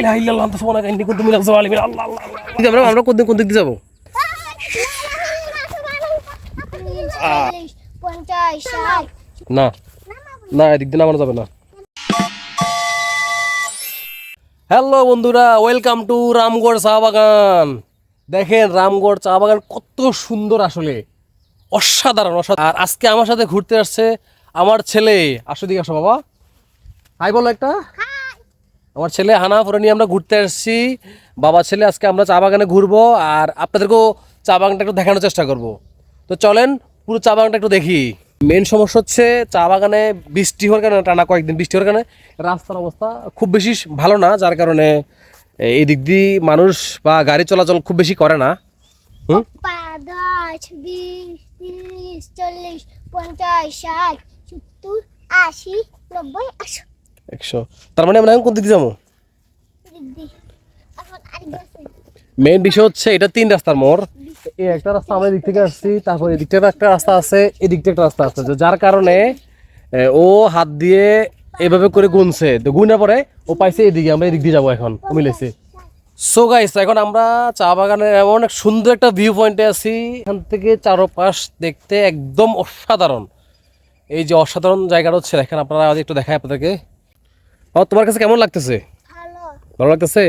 ইলাহা ইল্লাল্লাহ আনতা সুবহানাকা ইন্নী কুনতু মিনাজ জালিমিন আল্লাহ আল্লাহ। আমরা আমরা কোন দিক কোন দিক দিয়ে যাব? না না এদিক দিয়ে নামানো যাবে না। হ্যালো বন্ধুরা ওয়েলকাম টু রামগড় চা বাগান। দেখেন রামগড় চা বাগান কত সুন্দর আসলে। অসাধারণ অসাধারণ আর আজকে আমার সাথে ঘুরতে আসছে আমার ছেলে। আসো দিকে আসো বাবা। হাই বলো একটা। আমার ছেলে হানাপুরে নিয়ে আমরা ঘুরতে আসছি। বাবা ছেলে আজকে আমরা চা বাগানে ঘুরবো আর আপনাদেরকেও চা বাগানটা একটু দেখানোর চেষ্টা করব। তো চলেন পুরো চা বাগানটা একটু দেখি। মেন সমস্যা হচ্ছে চা বাগানে বৃষ্টি হওয়ার কারণে টানা কয়েকদিন বৃষ্টি হওয়ার কারণে রাস্তার অবস্থা খুব বেশি ভালো না যার কারণে এই দিক দিয়ে মানুষ বা গাড়ি চলাচল খুব বেশি করে না। হুম? চল্লিশ পঞ্চাশ ষাট সত্তর আশি নব্বই আশি একশো। তার মানে আমরা এখন কোন দিক যাব? এখন মেইন বিষয় হচ্ছে এটা তিন রাস্তার মোড়। এই একটা রাস্তা আমরা এদিক থেকে আসছি, তারপর এদিক থেকে একটা রাস্তা আছে এদিক থেকে একটা রাস্তা আছে। যার কারণে ও হাত দিয়ে এভাবে করে গুনছে। তো গুনে পরে ও পাইছে এদিকে, আমরা এদিক দিয়ে যাব এখন মিলেছে। সো গাইস এখন আমরা চা বাগানের এমন এক সুন্দর একটা ভিউ পয়েন্টে আছি। এখান থেকে চারোপাশ দেখতে একদম অসাধারণ। এই যে অসাধারণ জায়গাটা হচ্ছে, দেখেন আপনারা একটু দেখায় আপনাদেরকে। ও তোমার কাছে কেমন লাগতেছে? ভালো। লাগতেছে?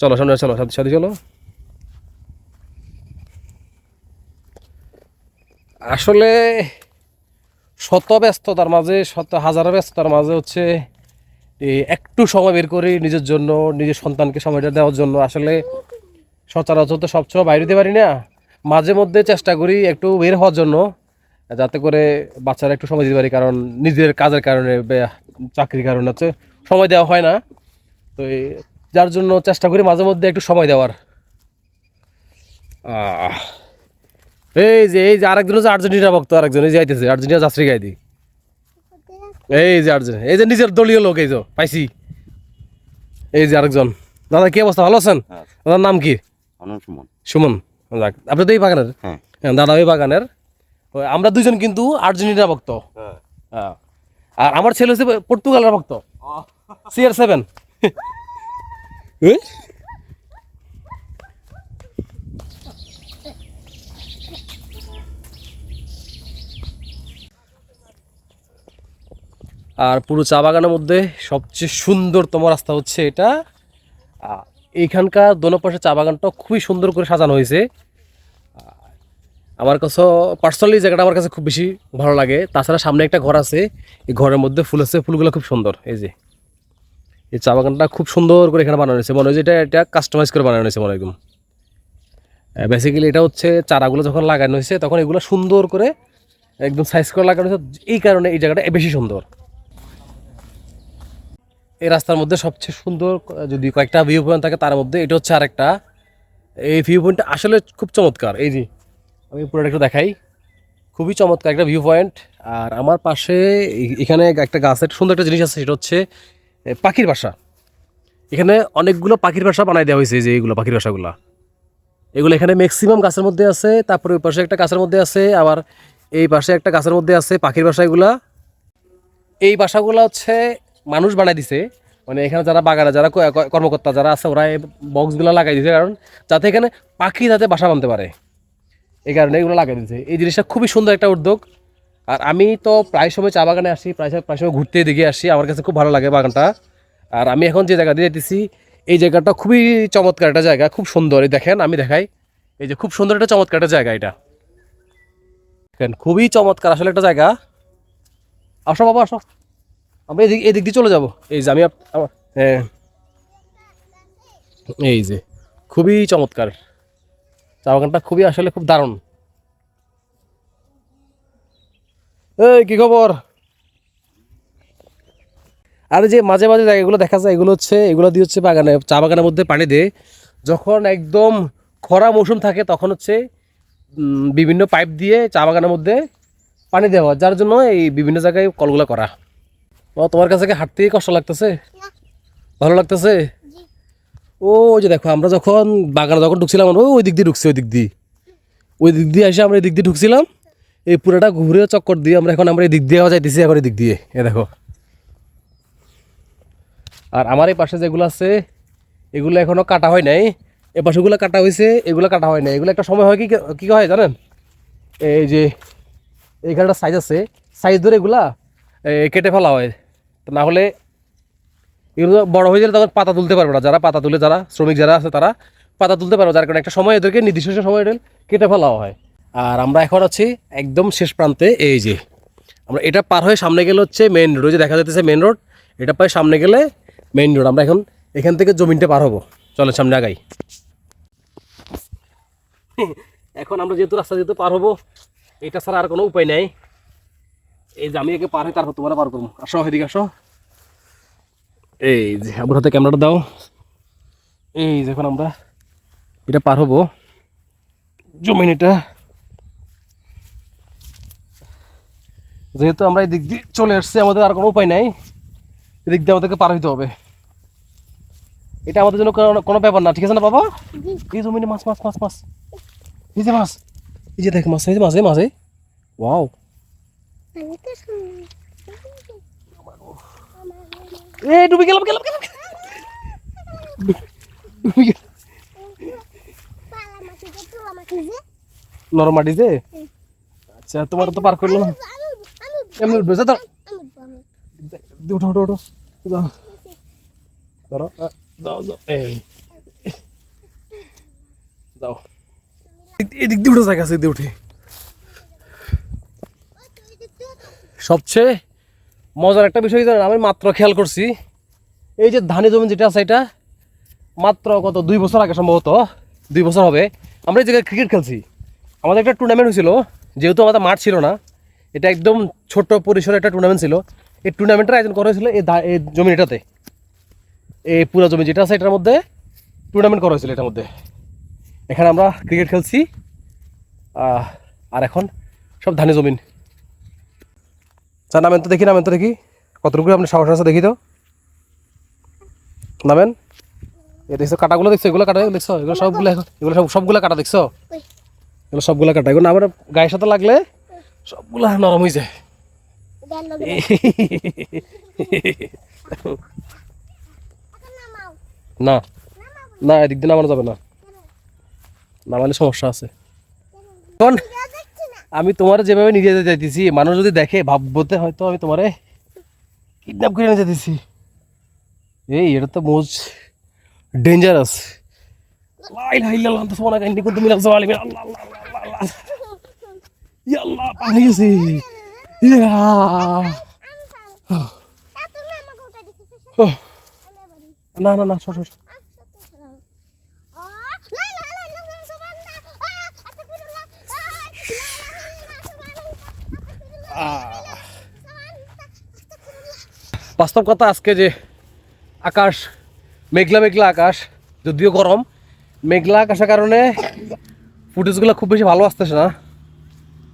চলো সামনে চলো সাথে সাথে চলো। আসলে শত ব্যস্ততার মাঝে শত হাজারো ব্যস্ততার মাঝে হচ্ছে একটু সময় বের করি নিজের জন্য নিজের সন্তানকে সময়টা দেওয়ার জন্য। আসলে সচরাচর তো সবসময় বাইরে দিতে পারি না। মাঝে মধ্যে চেষ্টা করি একটু বের হওয়ার জন্য যাতে করে বাচ্চারা একটু সময় দিতে পারি কারণ নিজের কাজের কারণে চাকরির কারণে হচ্ছে সময় দেওয়া হয় না। তো যার জন্য চেষ্টা করি মাঝে মধ্যে একটু সময় দেওয়ার। আহ। এই যে এই যে আরেকজন হচ্ছে আর্জেন্টিনা ভক্ত আরেকজন এই যে আইতেছে আর্জেন্টিনা যাত্রী গাইদি এই যে আর্জেন্টিনা এই যে নিজের দলীয় লোক এই যে পাইছি। এই যে আরেকজন। দাদা কি অবস্থা? ভালো আছেন? হ্যাঁ। দাদার নাম কি? সুমন। সুমন। যাক আপনি তো এই বাগানের? হ্যাঁ। হ্যাঁ, দাদা ওই বাগানের। আমরা দুইজন কিন্তু আর্জেন্টিনা ভক্ত। হ্যাঁ। আর আমার ছেলে হচ্ছে পর্তুগালের ভক্ত। সিআর সেভেন আর পুরো চা বাগানের মধ্যে সবচেয়ে সুন্দরতম রাস্তা হচ্ছে এটা। এইখানকার দোনো পাশে চা বাগানটা খুবই সুন্দর করে সাজানো হয়েছে। আমার কাছে পার্সোনালি জায়গাটা আমার কাছে খুব বেশি ভালো লাগে। তাছাড়া সামনে একটা ঘর আছে। এই ঘরের মধ্যে ফুল আছে ফুলগুলো খুব সুন্দর এই যে। এই চা বাগানটা খুব সুন্দর করে এখানে বানানো হয়েছে। মনে হয় এটা এটা কাস্টমাইজ করে বানানো হয়েছে মনে একদম। বেসিক্যালি এটা হচ্ছে চারাগুলো যখন লাগানো হয়েছে, তখন এগুলো সুন্দর করে একদম সাইজ করে লাগানো হয়েছে। এই কারণে এই জায়গাটা বেশি সুন্দর। এই রাস্তার মধ্যে সবচেয়ে সুন্দর, যদি কয়েকটা ভিউ পয়েন্ট থাকে, তার মধ্যে এটা হচ্ছে আরেকটা। এই ভিউ পয়েন্টটা আসলে খুব চমৎকার। এই যে, আমি পুরোটা একটু দেখাই। খুবই চমৎকার একটা ভিউ পয়েন্ট আর আমার পাশে এখানে একটা গাছের সুন্দর একটা জিনিস আছে, সেটা হচ্ছে পাখির বাসা। এখানে অনেকগুলো পাখির বাসা বানাই দেওয়া হয়েছে যে এইগুলো পাখির বাসাগুলো। এগুলো এখানে ম্যাক্সিমাম গাছের মধ্যে আছে, তারপরে ওই পাশে একটা গাছের মধ্যে আছে, আবার এই পাশে একটা গাছের মধ্যে আছে পাখির বাসা এগুলা। এই বাসাগুলো হচ্ছে মানুষ বানাই দিছে মানে এখানে যারা বাগানে, যারা কর্মকর্তা যারা আছে, ওরা এই বক্সগুলো লাগাই দিছে, কারণ যাতে এখানে পাখি যাতে বাসা বানতে পারে। এই কারণে এগুলো লাগাই দিয়েছে এই জিনিসটা খুবই সুন্দর একটা উদ্যোগ। আর আমি তো প্রায় সময় চা বাগানে আসি, প্রায় প্রায় সময় ঘুরতে দিকে আসি। আমার কাছে খুব ভালো লাগে বাগানটা। আর আমি এখন যে জায়গা দিয়ে যেতেছি এই জায়গাটা খুবই চমৎকার একটা জায়গা, খুব সুন্দর। এই দেখেন, আমি দেখাই। এই যে খুব সুন্দর একটা চমৎকার একটা জায়গা এটা। দেখেন, খুবই চমৎকার আসলে একটা জায়গা। আসো বাবা, আসো। আমরা এদিক এদিক দিয়ে চলে যাব। এই যে আমি হ্যাঁ। এই যে, খুবই চমৎকার। চা বাগানটা খুবই আসলে খুব দারুণ। এই, কি খবর? আর যে মাঝে মাঝে জায়গাগুলো দেখা যায়, এগুলো হচ্ছে, এগুলো দিয়ে হচ্ছে বাগানে, চা বাগানের মধ্যে পানি দেয়। যখন একদম খরা মৌসুম থাকে, তখন হচ্ছে বিভিন্ন পাইপ দিয়ে চা বাগানের মধ্যে পানি দেওয়া যার জন্য এই বিভিন্ন জায়গায় কলগুলো করা। ও, তোমার কাছে কি হাঁটতেই কষ্ট লাগতেছে? ভালো লাগতেছে? ও, ওই যে দেখো, আমরা যখন বাগানে যখন ঢুকছিলাম ওই দিক দিয়ে ঢুকছি, ওই দিক দিয়ে। ওই দিক দিয়ে এসে আমরা এই দিক দিয়ে ঢুকছিলাম। এই পুরোটা ঘুরে চক্কর দিয়ে আমরা এখন আমরা এই দিক দিয়ে যাইতেছি এখন এই দিক দিয়ে। এ দেখো। আর আমার এই পাশে যেগুলো আছে, এগুলো এখনও কাটা হয় নাই। এ পাশেগুলো কাটা হয়েছে এগুলো কাটা হয় নাই। এগুলো একটা সময় হয় কি কি হয় জানেন? এই যে এইখানে একটা সাইজ আছে। সাইজ ধরে এগুলা কেটে ফেলা হয়। না হলে এগুলো বড় হয়ে গেলে তখন পাতা তুলতে পারবে না। যারা পাতা তুলে, যারা শ্রমিক যারা আছে, তারা পাতা তুলতে পারবে যার কারণে একটা সময় এদেরকে নির্দিষ্ট সময় কেটে ফেলা হয়। আর আমরা এখন আছি একদম শেষ প্রান্তে, এই যে। আমরা এটা পার হয়ে সামনে গেলে হচ্ছে মেইন রোড যে দেখা যাচ্ছে মেইন রোড এটা পায়ে সামনে গেলে মেইন রোড আমরা এখন এখান থেকে জমিনটা পার হব। চলো সামনে আগাই। এখন আমরা যেহেতু রাস্তা যেহেতু পার হব, এটা ছাড়া আর কোনো উপায় নাই। এই যে আমি একে পার হই, তারপর তোমরা পার করব। আসো, এদিকে আসো। এই যে, আমার হাতে ক্যামেরাটা দাও। এই যে এখন আমরা এটা পার হব। জমিন এটা। যেহেতু আমরা এই দিক দিয়ে চলে আসছি, আমাদের আর কোনো উপায় নাই। এদিক দিয়ে আমাদেরকে পার হইতে হবে। এটা আমাদের জন্য কোনো- ব্যাপার না, ঠিক আছে না বাবা? এই জমিনে মাছ মাছ মাছ মাছ। এই যে মাছ। এই যে দেখ মাছ, এই যে মাছ, এই মাছ, এই। ওয়াও। এই, ডুবে গেলাম গেলাম গেলাম। পালা যে? আচ্ছা তোমার তো পার করলাম। এমনি উঠবে যা উঠো উঠো উঠো। এই। যাও এদিক- দিয়ে উঠে জায়গা আছে এদিক উঠে। সবচেয়ে মজার একটা বিষয় জানেন? আমি মাত্র খেয়াল করছি এই যে ধানি জমি যেটা আছে এটা মাত্র কত দুই বছর আগে সম্ভবত দুই বছর হবে। আমরা এই জায়গায় ক্রিকেট খেলছি। আমাদের একটা টুর্নামেন্ট হয়েছিল যেহেতু আমাদের মাঠ ছিল না এটা একদম ছোট্ট পরিসরে একটা টুর্নামেন্ট ছিল। এই টুর্নামেন্টের আয়োজন করা হয়েছিল এই জমি এটাতে এই পুরো জমি যেটা আছে এটার মধ্যে টুর্নামেন্ট করা হয়েছিল এটার মধ্যে। এখানে আমরা ক্রিকেট খেলছি। আর এখন সব ধানি জমিন। স্যার নামেন তো দেখি নামেন তো দেখি। কতটুকু আপনি সাহস আছে দেখি তো। নামেন। এ দেখছ কাটাগুলো দেখছ এগুলো কাটা দেখছ এগুলো সবগুলো এগুলো সব সবগুলো কাটা দেখছ? এগুলো সবগুলো কাটা। এগুলো আমার গায়ের সাথে লাগলে সবগুলো নরম হয়ে যায় না না। এদিক দিয়ে নামানো যাবে না। নামালে সমস্যা আছে। এখন যা দেখছি না আমি তোমার যেভাবে নিয়ে যেতে চাইতেছি মানুষ যদি দেখে ভাবতে হয়তো আমি তোমারে কিডন্যাপ করে নিয়ে যেতেছি। এই এটা তো মোজ ডেঞ্জারাস লাই লাই লাল্লাহ তো সোনা কাহিনী কিন্তু সওয়ালি আল্লাহ আল্লাহ। আল্লাহ সর সর। বাস্তব কথা আজকে যে আকাশ, মেঘলা মেঘলা আকাশ, যদিও গরম, মেঘলা আকাশের কারণে ফুটেজগুলো খুব বেশি ভালো আসতেছে না।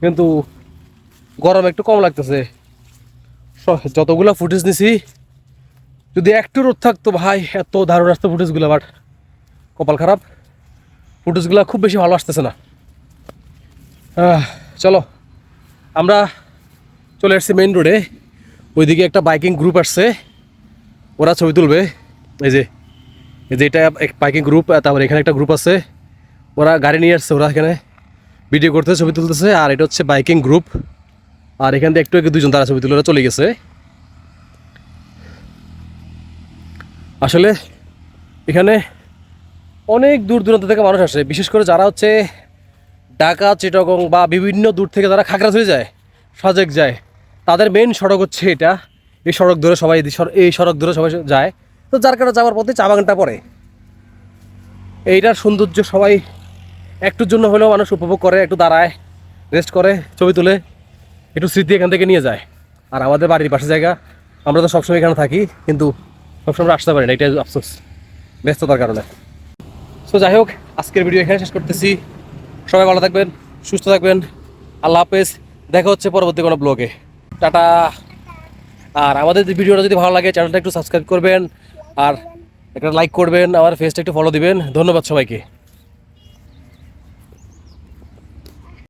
কিন্তু গরম একটু কম লাগতেছে। যতগুলো ফুটেজ নিছি, যদি একটু রোদ থাকতো ভাই, এত দারুণ আসতো ফুটেজগুলো, বাট কপাল খারাপ। ফুটেজগুলো খুব বেশি ভালো আসতেছে না। চলো, আমরা চলে আসছি মেইন রোডে ওইদিকে একটা বাইকিং গ্রুপ আসছে। ওরা ছবি তুলবে। এই যে এই যে এটা এক বাইকিং গ্রুপ তারপর এখানে একটা গ্রুপ আছে। ওরা গাড়ি নিয়ে আসছে, ওরা এখানে। ভিডিও করতে, ছবি তুলতেছে, আর এটা হচ্ছে বাইকিং গ্রুপ। আর এখান থেকে একটু একটু দুজন তারা ছবি তুলে চলে গেছে। আসলে এখানে অনেক দূর দূরান্ত থেকে মানুষ আসে, বিশেষ করে যারা হচ্ছে ঢাকা, চিটগং বা বিভিন্ন দূর থেকে যারা খাগড়াছড়ি যায়, সাজেক যায়, তাদের মেন সড়ক হচ্ছে এটা। এই সড়ক ধরে সবাই এই সড়ক ধরে সবাই যায়। তো যার কারণে যাওয়ার পথে চা বাগানটা পড়ে। এইটার সৌন্দর্য সবাই একটুর জন্য হলেও মানুষ উপভোগ করে, একটু দাঁড়ায় রেস্ট করে, ছবি তুলে, একটু স্মৃতি এখান থেকে নিয়ে যায়। আর আমাদের বাড়ির পাশে জায়গা, আমরা তো সবসময় এখানে থাকি, কিন্তু সবসময় আসতে পারি না, এটাই আফসোস, ব্যস্ততার কারণে। সো যাই হোক, আজকের ভিডিও এখানে শেষ করতেছি। সবাই ভালো থাকবেন, সুস্থ থাকবেন, আল্লাহ হাফেজ, দেখা হচ্ছে পরবর্তী কোনো ব্লগে টাটা। আর আমাদের ভিডিওটা যদি ভালো লাগে চ্যানেলটা একটু সাবস্ক্রাইব করবেন, আর একটা লাইক করবেন, আমার ফেসটা একটু ফলো দিবেন। ধন্যবাদ সবাইকে।